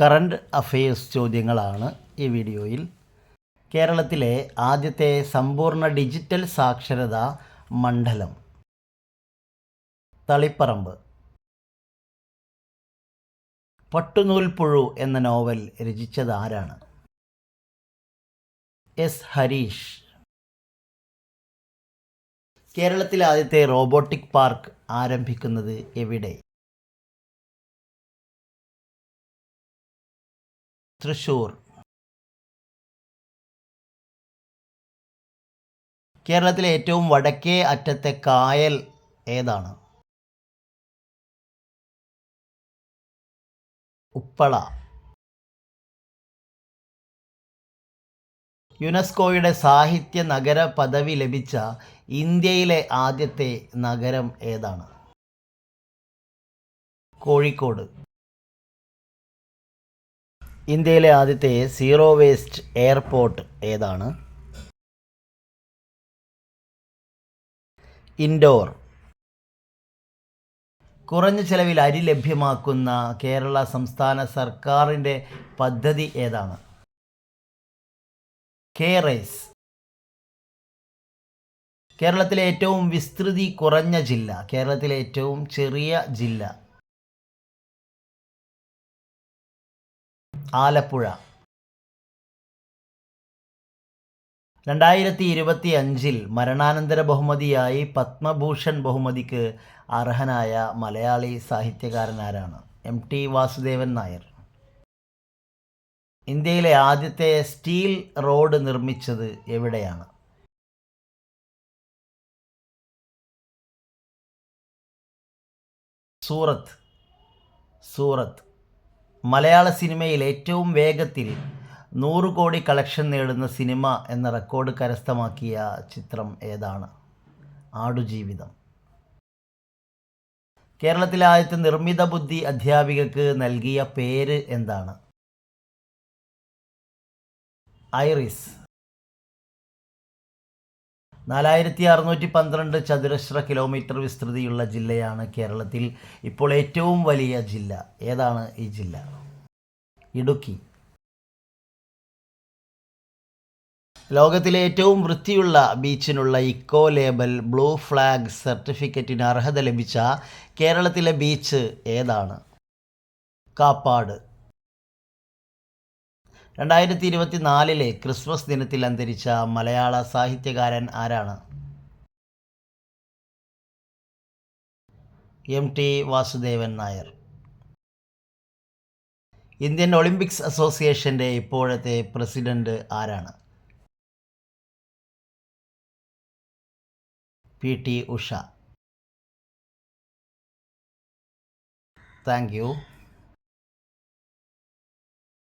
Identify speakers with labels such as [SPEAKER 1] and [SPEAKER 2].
[SPEAKER 1] Current affairs ചോദ്യങ്ങളാണ് ഈ വീഡിയോയിൽ. കേരളത്തിലെ ആദ്യത്തെ സമ്പൂർണ ഡിജിറ്റൽ സാക്ഷരതാ മണ്ഡലം. തളിപ്പറമ്പ്. പട്ടുനൂൽപ്പുഴു എന്ന നോവൽ രചിച്ചത് ആരാണ്? എസ് ഹരീഷ്. കേരളത്തിലെ ആദ്യത്തെ റോബോട്ടിക് പാർക്ക് ആരംഭിക്കുന്നത് എവിടെ? തൃശൂർ. കേരളത്തിലെ ഏറ്റവും വടക്കേ അറ്റത്തെ കായൽ ഏതാണ്? ഉപ്പള. യുനെസ്കോയുടെ സാഹിത്യ നഗര പദവി ലഭിച്ച ഇന്ത്യയിലെ ആദ്യത്തെ നഗരം ഏതാണ്? കോഴിക്കോട്. ഇന്ത്യയിലെ ആദ്യത്തെ സീറോ വേസ്റ്റ് എയർപോർട്ട് ഏതാണ്? ഇൻഡോർ. കുറഞ്ഞ ചെലവിൽ അരി ലഭ്യമാക്കുന്ന കേരള സംസ്ഥാന സർക്കാരിന്റെ പദ്ധതി ഏതാണ്? K rice. കേരളത്തിലെ ഏറ്റവും വിസ്തൃതി കുറഞ്ഞ ജില്ല കേരളത്തിലെ ഏറ്റവും ചെറിയ ജില്ല. ആലപ്പുഴ. രണ്ടായിരത്തി ഇരുപത്തി അഞ്ചിൽ മരണാനന്തര ബഹുമതിയായി പത്മഭൂഷൺ ബഹുമതിക്ക് അർഹനായ മലയാളി സാഹിത്യകാരനാരാണ് എം ടി വാസുദേവൻ നായർ. ഇന്ത്യയിലെ ആദ്യത്തെ സ്റ്റീൽ റോഡ് നിർമ്മിച്ചത് എവിടെയാണ്? സൂറത്ത്. സൂറത്ത്. മലയാള സിനിമയിൽ ഏറ്റവും വേഗത്തിൽ നൂറ് കോടി കളക്ഷൻ നേടുന്ന സിനിമ എന്ന റെക്കോർഡ് കരസ്ഥമാക്കിയ ചിത്രം ഏതാണ്? ആടുജീവിതം. കേരളത്തിലെ ആദ്യത്തെ നിർമ്മിത ബുദ്ധി അധ്യാപികക്ക് നൽകിയ പേര് എന്താണ്? ഐറിസ്. നാലായിരത്തി അറുന്നൂറ്റി പന്ത്രണ്ട് ചതുരശ്ര കിലോമീറ്റർ വിസ്തൃതിയുള്ള ജില്ലയാണ് കേരളത്തിൽ ഇപ്പോൾ ഏറ്റവും വലിയ ജില്ല. ഏതാണ് ഈ ജില്ല? ഇടുക്കി. ലോകത്തിലെ ഏറ്റവും വൃത്തിയുള്ള ബീച്ചിനുള്ള ഇക്കോ ലേബൽ ബ്ലൂ ഫ്ലാഗ് സർട്ടിഫിക്കറ്റിന് അർഹത ലഭിച്ച കേരളത്തിലെ ബീച്ച് ഏതാണ്? കാപ്പാട്. രണ്ടായിരത്തി ഇരുപത്തി നാലിലെ ക്രിസ്മസ് ദിനത്തിൽ അന്തരിച്ച മലയാള സാഹിത്യകാരൻ ആരാണ്? M T Vasudevan Nair. Indian Olympics അസോസിയേഷന്റെ ഇപ്പോഴത്തെ പ്രസിഡന്റ് ആരാണ്? P T Usha. Thank you.